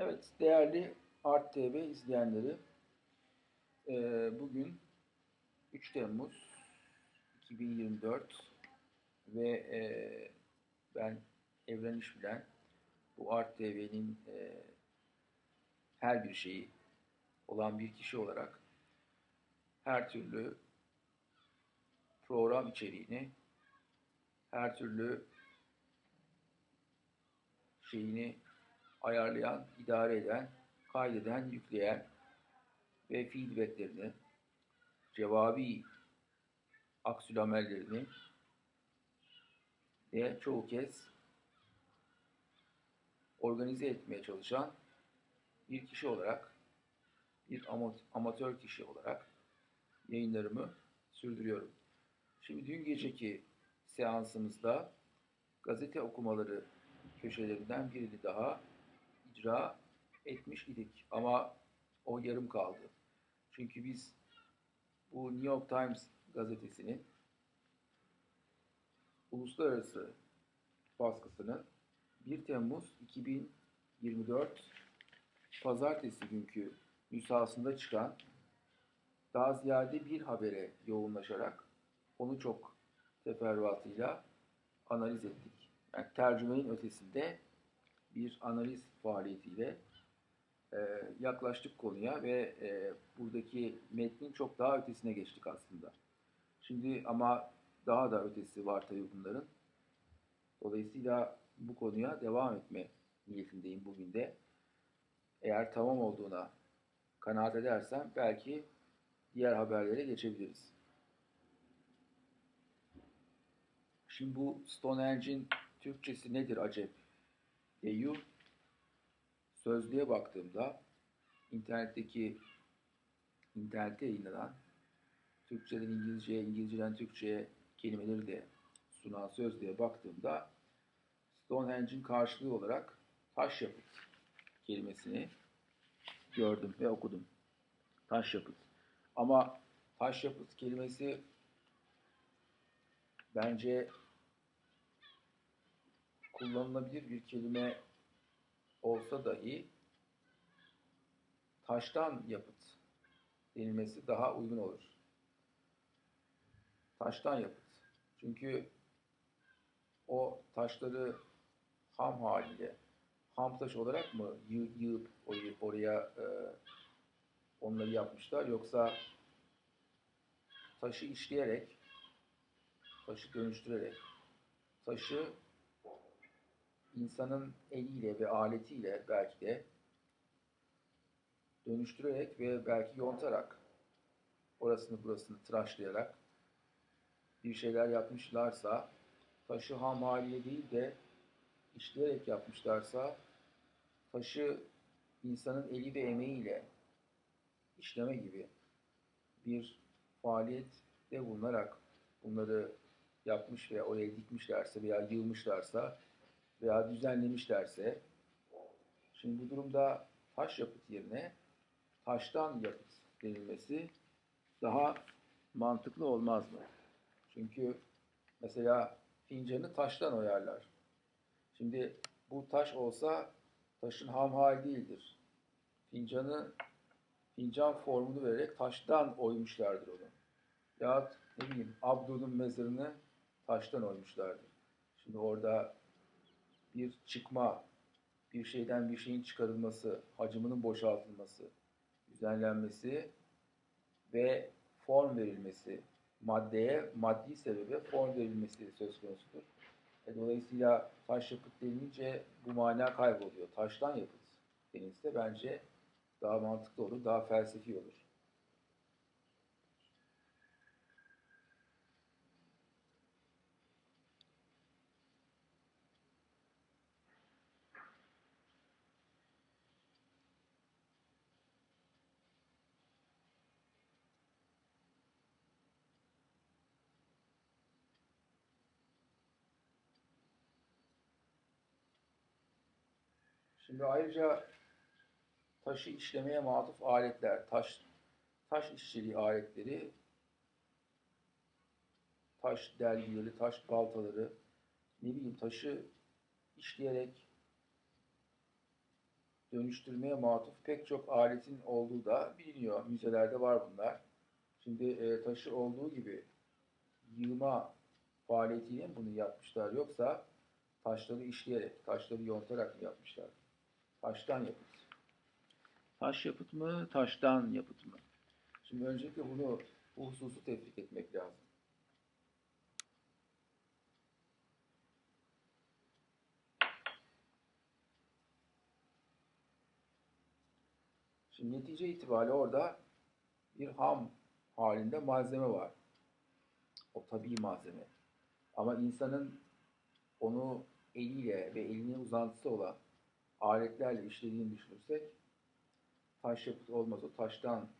Evet, değerli Art TV izleyenleri, eee, bugün 3 Temmuz 2024 ve eee, ben Evren İşbilen, bu Art TV'nin eee, her bir şeyi olan bir kişi olarak her türlü program içeriğini, her türlü şeyini ayarlayan, idare eden, kaydeden, yükleyen ve feedbacklerini, cevabi aksülamellerini ve çoğu kez organize etmeye çalışan bir kişi olarak, bir ama- amatör kişi olarak yayınlarımı sürdürüyorum. Şimdi dün geceki seansımızda gazete okumaları köşelerinden birini daha icra etmiş idik. Ama o yarım kaldı. Çünkü biz bu New York Times gazetesinin uluslararası baskısının 1 Temmuz 2024 pazartesi günkü nüshasında çıkan daha ziyade bir habere yoğunlaşarak onu çok teferruatıyla analiz ettik. Yani tercümenin ötesinde bir analiz faaliyetiyle e, yaklaştık konuya ve e, buradaki metnin çok daha ötesine geçtik aslında. Şimdi ama daha da ötesi var tabii bunların. Dolayısıyla bu konuya devam etme niyetindeyim bugün de. Eğer tamam olduğuna kanaat edersem belki diğer haberlere geçebiliriz. Şimdi bu Stonehenge'in Türkçesi nedir acep? EU sözlüğe baktığımda internetteki internette yayınlanan Türkçeden İngilizceye, İngilizceden Türkçe'ye kelimeleri de sunan sözlüğe baktığımda Stonehenge'in karşılığı olarak taş yapıt kelimesini gördüm ve okudum. Taş yapıt. Ama taş yapıt kelimesi bence kullanılabilir bir kelime olsa dahi taştan yapıt denilmesi daha uygun olur. Taştan yapıt. Çünkü o taşları ham haliyle ham taş olarak mı yığ- yığıp oraya, oraya e, onları yapmışlar yoksa taşı işleyerek taşı dönüştürerek taşı insanın eliyle ve aletiyle belki de dönüştürerek ve belki yontarak orasını burasını tıraşlayarak bir şeyler yapmışlarsa taşı ham haliyle değil de işleyerek yapmışlarsa taşı insanın eli ve emeğiyle işleme gibi bir faaliyette bulunarak bunları yapmış ve oraya dikmişlerse veya yığmışlarsa veya düzenlemişlerse şimdi bu durumda taş yapıt yerine taştan yapıt denilmesi daha mantıklı olmaz mı? Çünkü mesela fincanı taştan oyarlar. Şimdi bu taş olsa taşın ham hali değildir. Fincanı fincan formunu vererek taştan oymuşlardır onu. Yahut ne bileyim Abdul'un mezarını taştan oymuşlardır. Şimdi orada bir çıkma, bir şeyden bir şeyin çıkarılması, hacmının boşaltılması, düzenlenmesi ve form verilmesi, maddeye maddi sebebe form verilmesi söz konusudur. E, dolayısıyla taş yapıt denilince bu mana kayboluyor. Taştan yapıt denilse bence daha mantıklı olur, daha felsefi olur. Şimdi ayrıca taşı işlemeye matuf aletler, taş taş işçiliği aletleri, taş delgileri, taş baltaları, ne bileyim taşı işleyerek dönüştürmeye matuf pek çok aletin olduğu da biliniyor. Müzelerde var bunlar. Şimdi e, taşı olduğu gibi yığma faaliyetiyle bunu yapmışlar yoksa taşları işleyerek, taşları yontarak mı yapmışlar? Taştan yapıt. Taş yapıt mı, taştan yapıt mı? Şimdi öncelikle bunu, bu hususu tebrik etmek lazım. Şimdi netice itibariyle orada bir ham halinde malzeme var. O tabii malzeme. Ama insanın onu eliyle ve elinin uzantısı olan aletlerle işlediğini düşünürsek taş yapıt olmaz. O taştan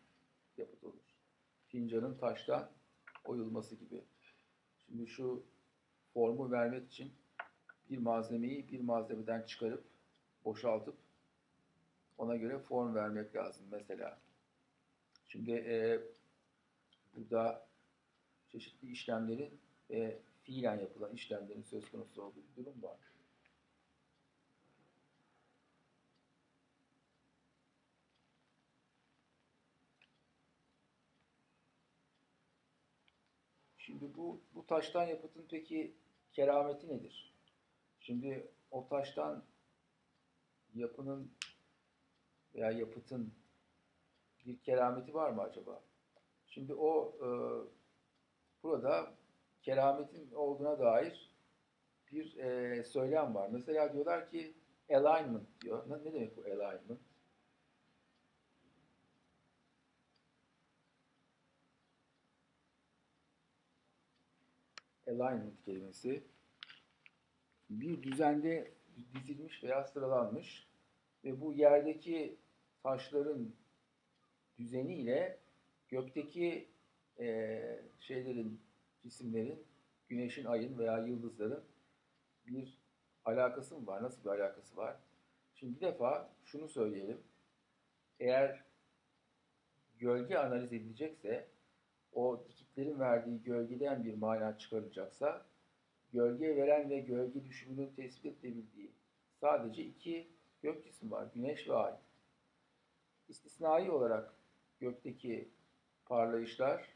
yapıt olur. Fincanın taştan oyulması gibi. Şimdi şu formu vermek için bir malzemeyi bir malzemeden çıkarıp boşaltıp ona göre form vermek lazım mesela. Şimdi e, burada çeşitli işlemlerin ve fiilen yapılan işlemlerin söz konusu olduğu bir durum var. Şimdi bu, bu taştan yapıtın peki kerameti nedir? Şimdi o taştan yapının veya yapıtın bir kerameti var mı acaba? Şimdi o e, burada kerametin olduğuna dair bir e, söylem var. Mesela diyorlar ki alignment diyor. Ne, ne demek bu alignment? Alignment kelimesi bir düzende dizilmiş veya sıralanmış ve bu yerdeki taşların düzeniyle gökteki e, şeylerin, cisimlerin, güneşin, ayın veya yıldızların bir alakası mı var? Nasıl bir alakası var? Şimdi bir defa şunu söyleyelim. Eğer gölge analiz edilecekse, o dikitlerin verdiği gölgeden bir mana çıkarılacaksa, gölge veren ve gölge düşümünün tespit edilebildiği sadece iki gök cismi var. Güneş ve ay. İstisnai olarak gökteki parlayışlar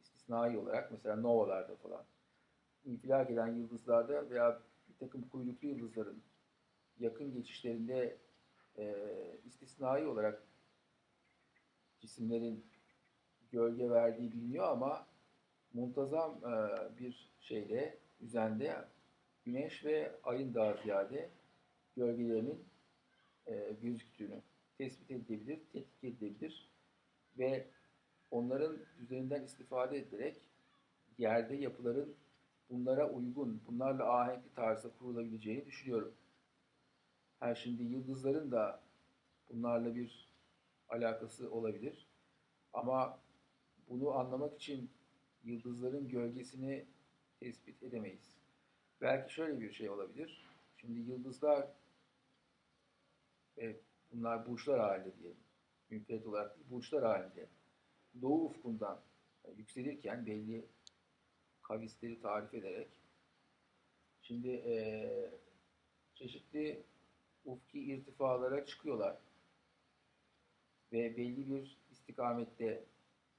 istisnai olarak mesela novalarda falan infilak eden yıldızlarda veya bir takım kuyruklu yıldızların yakın geçişlerinde e, istisnai olarak cisimlerin gölge verdiği biliniyor ama muntazam e, bir şeyde, düzende güneş ve ayın daha ziyade gölgelerinin e, gözüktüğünü tespit edilebilir, tetkik edilebilir ve onların düzeninden istifade edilerek yerde yapıların bunlara uygun, bunlarla ahenkli tarzda kurulabileceğini düşünüyorum. Ha şimdi yıldızların da bunlarla bir alakası olabilir. Ama bunu anlamak için yıldızların gölgesini tespit edemeyiz. Belki şöyle bir şey olabilir. Şimdi yıldızlar ve bunlar burçlar halinde diyelim. Münferit olarak değil, burçlar halinde. Doğu ufkundan yükselirken belli kavisleri tarif ederek şimdi e, çeşitli ufki irtifalara çıkıyorlar ve belli bir istikamette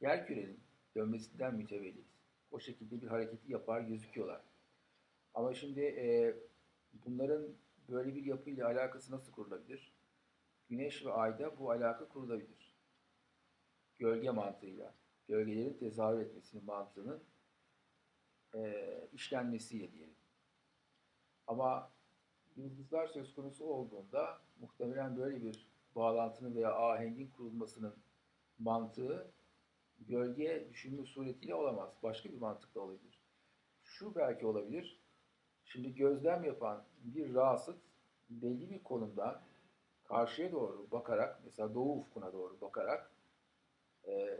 yer kürenin dönmesinden mütevellit o şekilde bir hareketi yapar gözüküyorlar. Ama şimdi e, bunların böyle bir yapıyla alakası nasıl kurulabilir? Güneş ve ayda bu alaka kurulabilir. Gölge mantığıyla, gölgelerin tezahür etmesinin mantığının e, işlenmesiyle diyelim. Ama yıldızlar söz konusu olduğunda muhtemelen böyle bir bağlantının veya ahengin kurulmasının mantığı gölge düşünme suretiyle olamaz. Başka bir mantıkla olabilir. Şu belki olabilir. Şimdi gözlem yapan bir rasıt belli bir konumdan karşıya doğru bakarak, mesela doğu ufkuna doğru bakarak e,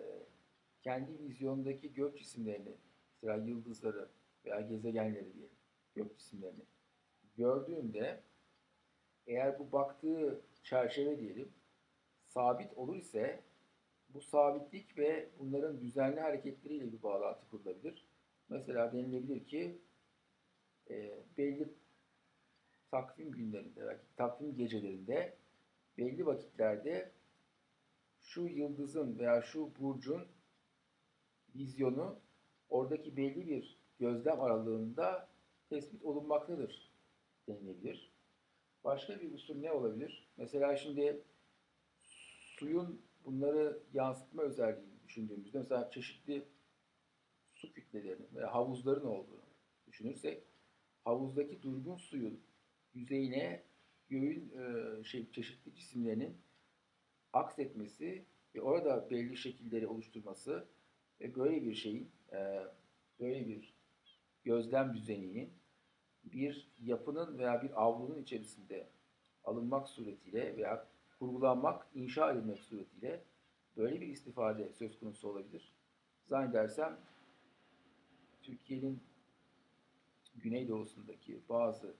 kendi vizyondaki gök cisimlerini, mesela yıldızları veya gezegenleri diyelim, gök cisimlerini gördüğünde eğer bu baktığı çerçeve diyelim sabit olur ise bu sabitlik ve bunların düzenli hareketleriyle bir bağlantı kurulabilir. Mesela denilebilir ki e, belli takvim günlerinde, belki takvim gecelerinde belli vakitlerde şu yıldızın veya şu burcun vizyonu oradaki belli bir gözlem aralığında tespit olunmaktadır denilebilir. Başka bir usul ne olabilir? Mesela şimdi suyun bunları yansıtma özelliğini düşündüğümüzde mesela çeşitli su kütlelerinin veya havuzların olduğunu düşünürsek havuzdaki durgun suyun yüzeyine göğün e, şey, çeşitli cisimlerinin aksetmesi ve orada belli şekilleri oluşturması ve böyle bir şeyin e, böyle bir gözlem düzeninin bir yapının veya bir avlunun içerisinde alınmak suretiyle veya kurgulanmak, inşa edilmek suretiyle böyle bir istifade söz konusu olabilir. Zannedersem Türkiye'nin güneydoğusundaki bazı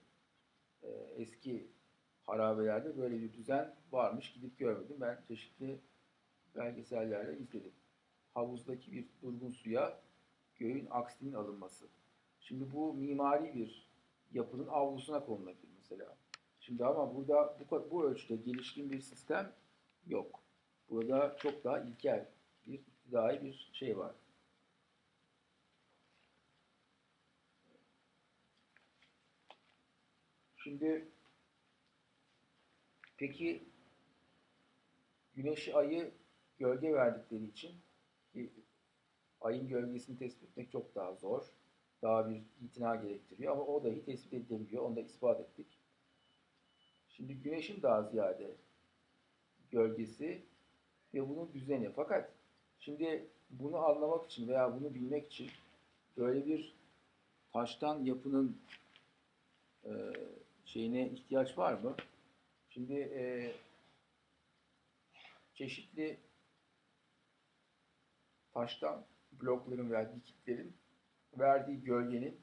e, eski harabelerde böyle bir düzen varmış. Gidip görmedim. Ben çeşitli belgesellerle izledim. Havuzdaki bir durgun suya göğün aksinin alınması. Şimdi bu mimari bir yapının avlusuna konulabilir mesela. Şimdi ama burada bu, bu ölçüde gelişkin bir sistem yok. Burada çok daha ilkel bir iktidai bir şey var. Şimdi peki güneşi ayı gölge verdikleri için ki ayın gölgesini tespit etmek çok daha zor. Daha bir itina gerektiriyor ama o dahi tespit edilebiliyor. Onu da ispat ettik. Şimdi güneşin daha ziyade gölgesi ve bunun düzeni. Fakat şimdi bunu anlamak için veya bunu bilmek için böyle bir taştan yapının e, şeyine ihtiyaç var mı? Şimdi e, çeşitli taştan blokların veya dikitlerin verdiği gölgenin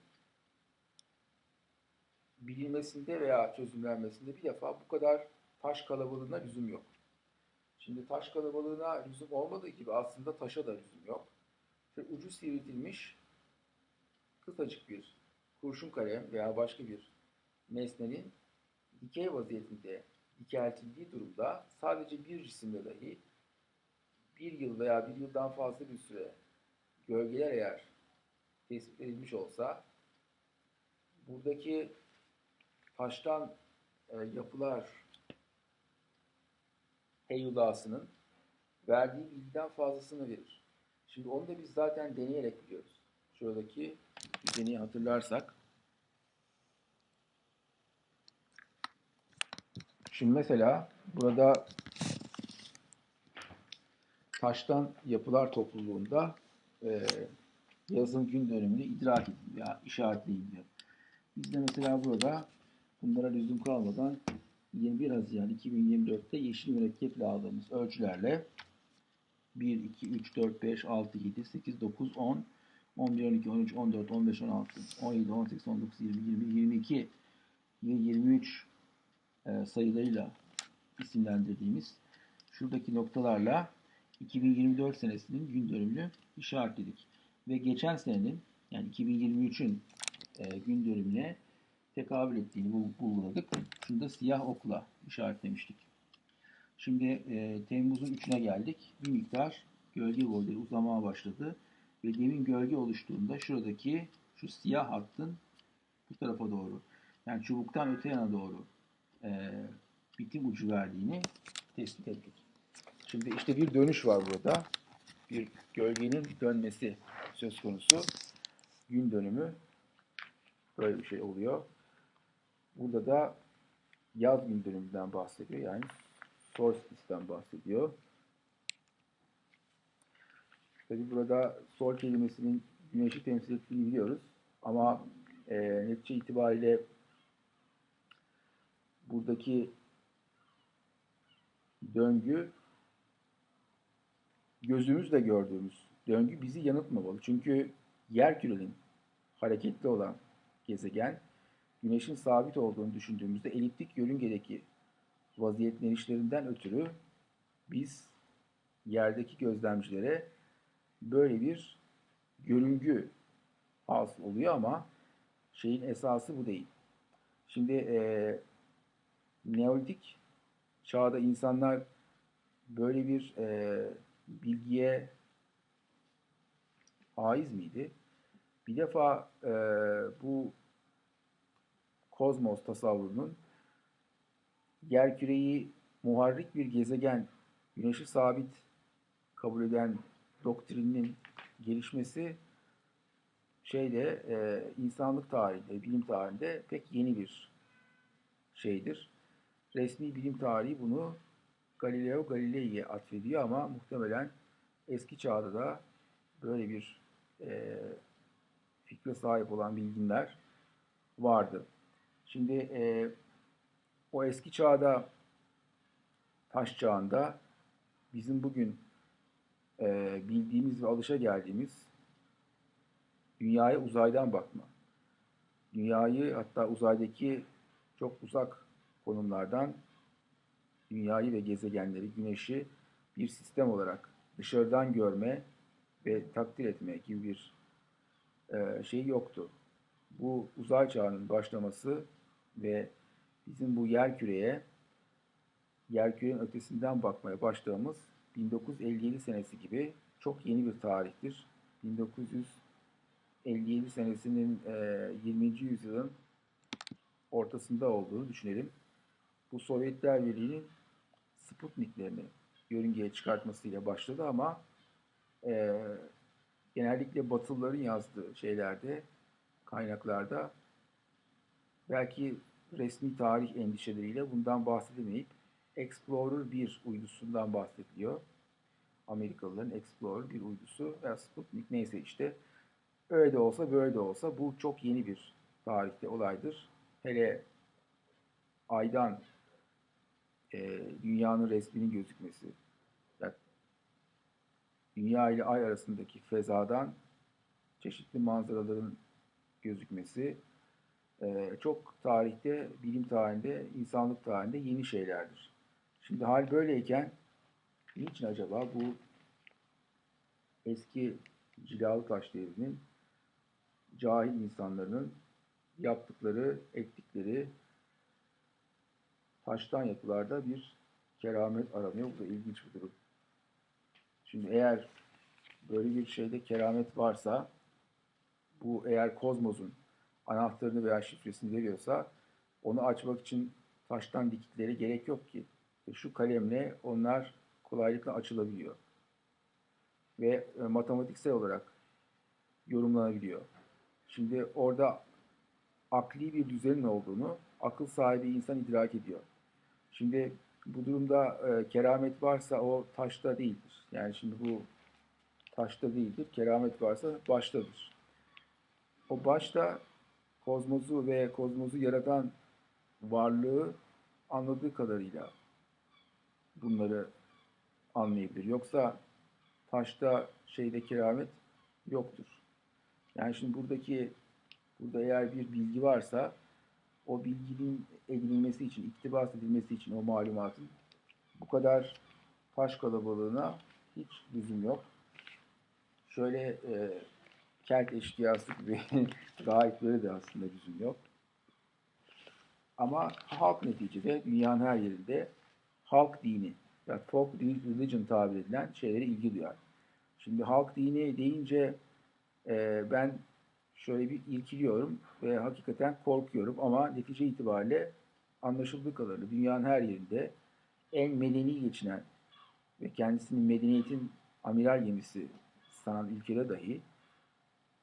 bilinmesinde veya çözümlenmesinde bir defa bu kadar taş kalabalığına lüzum yok. Şimdi taş kalabalığına lüzum olmadığı gibi aslında taşa da lüzum yok. Şöyle ucu sivriltilmiş kısacık bir kurşun kalem veya başka bir nesnenin dikey vaziyetinde dikeltildiği durumda sadece bir cisimde dahi bir yıl veya bir yıldan fazla bir süre gölgeler eğer tespit edilmiş olsa buradaki taştan e, yapılar heyulasının verdiği bilgiden fazlasını verir. Şimdi onu da biz zaten deneyerek biliyoruz. Şuradaki deneyi hatırlarsak Şimdi mesela burada taştan yapılar topluluğunda e, yazın gün dönemini idrak edin veya işaretleyin. Biz de mesela burada bunlara lüzum kalmadan 21 Haziran 2024'te yeşil mürekkeple aldığımız ölçülerle 1, 2, 3, 4, 5, 6, 7, 8, 9, 10, 11, 12, 13, 14, 15, 16, 17, 18, 19, 20, 20, 22 ve 23 e, sayılarıyla isimlendirdiğimiz şuradaki noktalarla 2024 senesinin gün dönümünü işaretledik. Ve geçen senenin yani 2023'ün e, gün dönümüne tekabül ettiğini bulguladık. Şunu da siyah okla işaretlemiştik. Şimdi e, Temmuz'un 3'üne geldik. Bir miktar gölge boyları uzamaya başladı. Ve demin gölge oluştuğunda şuradaki şu siyah hattın bu tarafa doğru yani çubuktan öte yana doğru e, bitim ucu verdiğini tespit ettik. Şimdi işte bir dönüş var burada. Bir gölgenin dönmesi söz konusu. Gün dönümü böyle bir şey oluyor. Burada da yaz gün dönümünden bahsediyor. Yani solstice'den bahsediyor. Tabi burada sol kelimesinin güneşi temsil ettiğini biliyoruz. Ama e, netice itibariyle buradaki döngü gözümüzle gördüğümüz döngü bizi yanıltmamalı. Çünkü yer kürenin hareketli olan gezegen Güneş'in sabit olduğunu düşündüğümüzde eliptik yörüngedeki vaziyetlenişlerinden ötürü biz yerdeki gözlemcilere böyle bir görüngü hasıl oluyor ama şeyin esası bu değil. Şimdi e, Neolitik çağda insanlar böyle bir e, bilgiye haiz miydi? Bir defa e, bu kozmos tasavvurunun yerküreyi muharrik bir gezegen, güneşi sabit kabul eden doktrininin gelişmesi şeyde e, insanlık tarihinde, bilim tarihinde pek yeni bir şeydir. Resmi bilim tarihi bunu Galileo Galilei'ye atfediyor ama muhtemelen eski çağda da böyle bir e, fikre sahip olan bilginler vardı. Şimdi e, o eski çağda taş çağında bizim bugün e, bildiğimiz ve alışa geldiğimiz dünyaya uzaydan bakma. Dünyayı hatta uzaydaki çok uzak konumlardan dünyayı ve gezegenleri, güneşi bir sistem olarak dışarıdan görme ve takdir etme gibi bir e, şey yoktu. Bu uzay çağının başlaması ve bizim bu yer küreye, yer kürenin ötesinden bakmaya başladığımız 1957 senesi gibi çok yeni bir tarihtir. 1957 senesinin e, 20. yüzyılın ortasında olduğunu düşünelim. Bu Sovyetler Birliği'nin Sputniklerini yörüngeye çıkartmasıyla başladı ama e, genellikle Batılıların yazdığı şeylerde, kaynaklarda belki resmi tarih endişeleriyle bundan bahsedilmeyip Explorer 1 uydusundan bahsediliyor. Amerikalıların Explorer bir uydusu veya Sputnik neyse işte öyle de olsa böyle de olsa bu çok yeni bir tarihte olaydır. Hele aydan e, dünyanın resminin gözükmesi, yani dünya ile ay arasındaki fezadan çeşitli manzaraların gözükmesi çok tarihte, bilim tarihinde, insanlık tarihinde yeni şeylerdir. Şimdi hal böyleyken niçin acaba bu eski cilalı taş devrinin cahil insanların yaptıkları, ettikleri taştan yapılarda bir keramet aranıyor. Bu da ilginç bir durum. Şimdi eğer böyle bir şeyde keramet varsa bu eğer kozmosun anahtarını veya şifresini veriyorsa onu açmak için taştan dikitleri gerek yok ki. Ve şu kalemle onlar kolaylıkla açılabiliyor. Ve e, matematiksel olarak yorumlanabiliyor. Şimdi orada akli bir düzenin olduğunu akıl sahibi insan idrak ediyor. Şimdi bu durumda e, keramet varsa o taşta değildir. Yani şimdi bu taşta değildir. Keramet varsa baştadır. O başta kozmosu ve kozmosu yaratan varlığı anladığı kadarıyla bunları anlayabilir. Yoksa taşta şeyde keramet yoktur. Yani şimdi buradaki burada eğer bir bilgi varsa o bilginin edinilmesi için, iktibas edilmesi için o malumatın bu kadar taş kalabalığına hiç lüzum yok. Şöyle e, kelt eşkıyası gibi rahiplere de aslında lüzum yok. Ama halk neticede dünyanın her yerinde halk dini ya folk religion tabir edilen şeylere ilgi duyar. Şimdi halk dini deyince e, ben şöyle bir irkiliyorum ve hakikaten korkuyorum ama netice itibariyle anlaşıldığı kadarıyla dünyanın her yerinde en medeni geçinen ve kendisinin medeniyetin amiral gemisi sanan ülkede dahi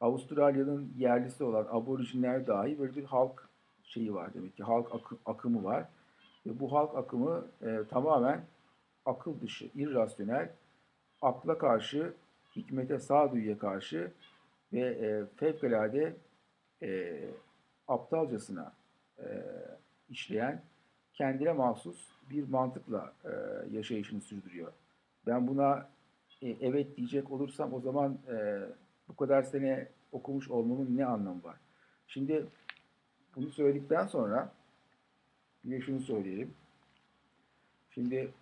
Avustralya'nın yerlisi olan aborjinler dahi böyle bir halk şeyi var demek ki halk akı, akımı var ve bu halk akımı e, tamamen akıl dışı, irrasyonel, akla karşı, hikmete sağduyuya karşı ve e, fevkalade e, aptalcasına e, işleyen kendine mahsus bir mantıkla e, yaşayışını sürdürüyor. Ben buna e, evet diyecek olursam o zaman e, bu kadar sene okumuş olmamın ne anlamı var? Şimdi bunu söyledikten sonra bir de şunu söyleyelim. Şimdi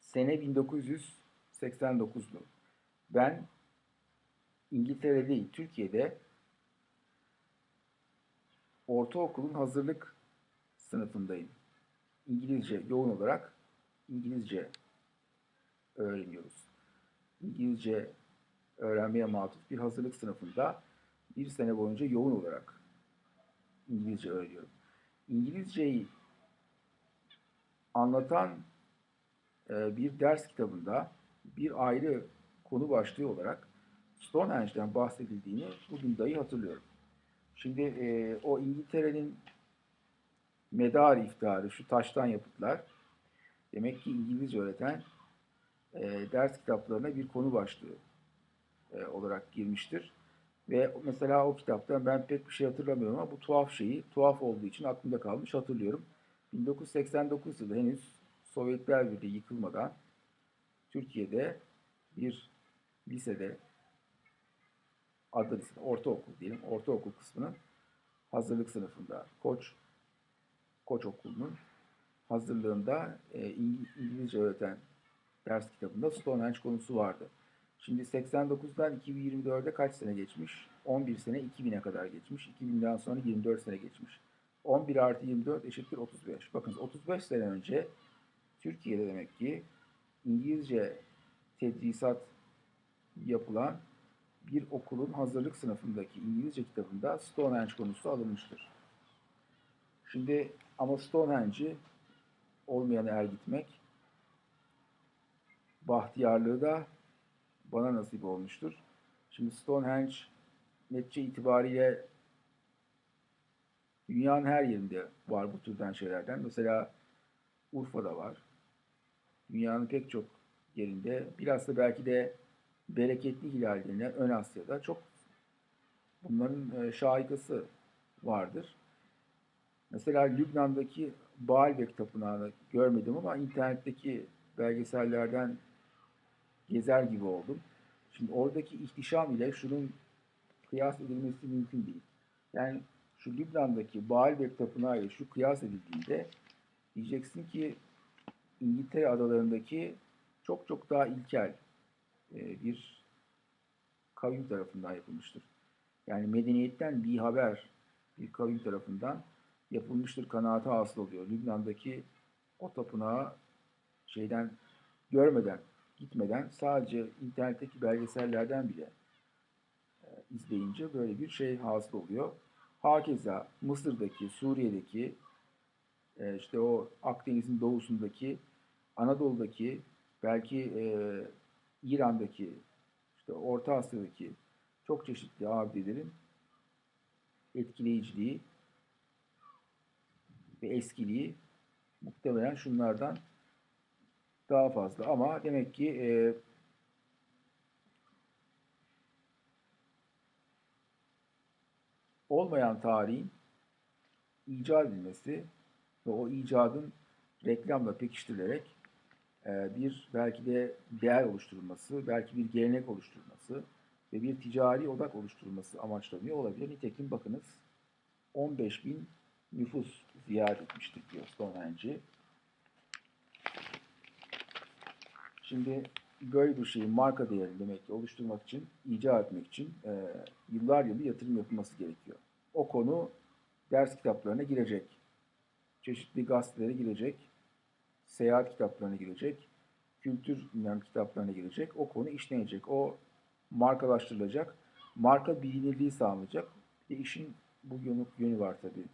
sene 1989'du. Ben İngiltere değil, Türkiye'de ortaokulun hazırlık sınıfındayım. İngilizce yoğun olarak İngilizce öğreniyoruz. İngilizce öğrenmeye matuf bir hazırlık sınıfında bir sene boyunca yoğun olarak İngilizce öğreniyorum. İngilizceyi anlatan e, bir ders kitabında bir ayrı konu başlığı olarak Stonehenge'den bahsedildiğini bugün dahi hatırlıyorum. Şimdi e, o İngiltere'nin medar iftiharı, şu taştan yapıtlar demek ki İngilizce öğreten e, ders kitaplarına bir konu başlığı e, olarak girmiştir. Ve mesela o kitapta ben pek bir şey hatırlamıyorum ama bu tuhaf şeyi tuhaf olduğu için aklımda kalmış hatırlıyorum. 1989 yılı henüz Sovyetler Birliği yıkılmadan Türkiye'de bir lisede adı lise, ortaokul diyelim, ortaokul kısmının hazırlık sınıfında Koç Koç Okulu'nun hazırlığında e, İngilizce öğreten ders kitabında Stonehenge konusu vardı. Şimdi 89'dan 2024'e kaç sene geçmiş? 11 sene 2000'e kadar geçmiş. 2000'den sonra 24 sene geçmiş. 11 artı 24 eşittir 35. Bakın 35 sene önce Türkiye'de demek ki İngilizce tedrisat yapılan bir okulun hazırlık sınıfındaki İngilizce kitabında Stonehenge konusu alınmıştır. Şimdi ama Stonehenge'i olmayan er gitmek bahtiyarlığı da bana nasip olmuştur. Şimdi Stonehenge netice itibariyle dünyanın her yerinde var bu türden şeylerden. Mesela Urfa'da var. Dünyanın pek çok yerinde. Biraz da belki de bereketli hilal denilen Ön Asya'da çok bunların e, şahikası vardır. Mesela Lübnan'daki Baalbek Tapınağı'nı görmedim ama internetteki belgesellerden gezer gibi oldum. Şimdi oradaki ihtişam ile şunun kıyas edilmesi mümkün değil. Yani şu Lübnan'daki Baalbek Tapınağı ile şu kıyas edildiğinde diyeceksin ki İngiltere adalarındaki çok çok daha ilkel e, bir kavim tarafından yapılmıştır. Yani medeniyetten bir haber bir kavim tarafından yapılmıştır kanaati hasıl oluyor. Lübnan'daki o tapınağı şeyden görmeden, gitmeden sadece internetteki belgesellerden bile e, izleyince böyle bir şey hasıl oluyor. Hakeza Mısır'daki, Suriye'deki, e, işte o Akdeniz'in doğusundaki, Anadolu'daki, belki e, İran'daki, işte Orta Asya'daki çok çeşitli abidelerin etkileyiciliği ve eskiliği muhtemelen şunlardan daha fazla. Ama demek ki e, olmayan tarihin icat edilmesi ve o icadın reklamla pekiştirilerek e, bir belki de değer oluşturulması, belki bir gelenek oluşturulması ve bir ticari odak oluşturulması amaçlanıyor olabilir. Nitekim bakınız 15 bin nüfus ziyaret etmiştik diyor Stonehenge'i. Şimdi böyle bir şeyi marka değerini demek ki oluşturmak için, icat etmek için e, yıllar yılı yatırım yapılması gerekiyor. O konu ders kitaplarına girecek. Çeşitli gazetelere girecek. Seyahat kitaplarına girecek. Kültür bilmem, kitaplarına girecek. O konu işlenecek. O markalaştırılacak. Marka bilinirliği sağlanacak. Bir işin bu yönü, yönü var tabii.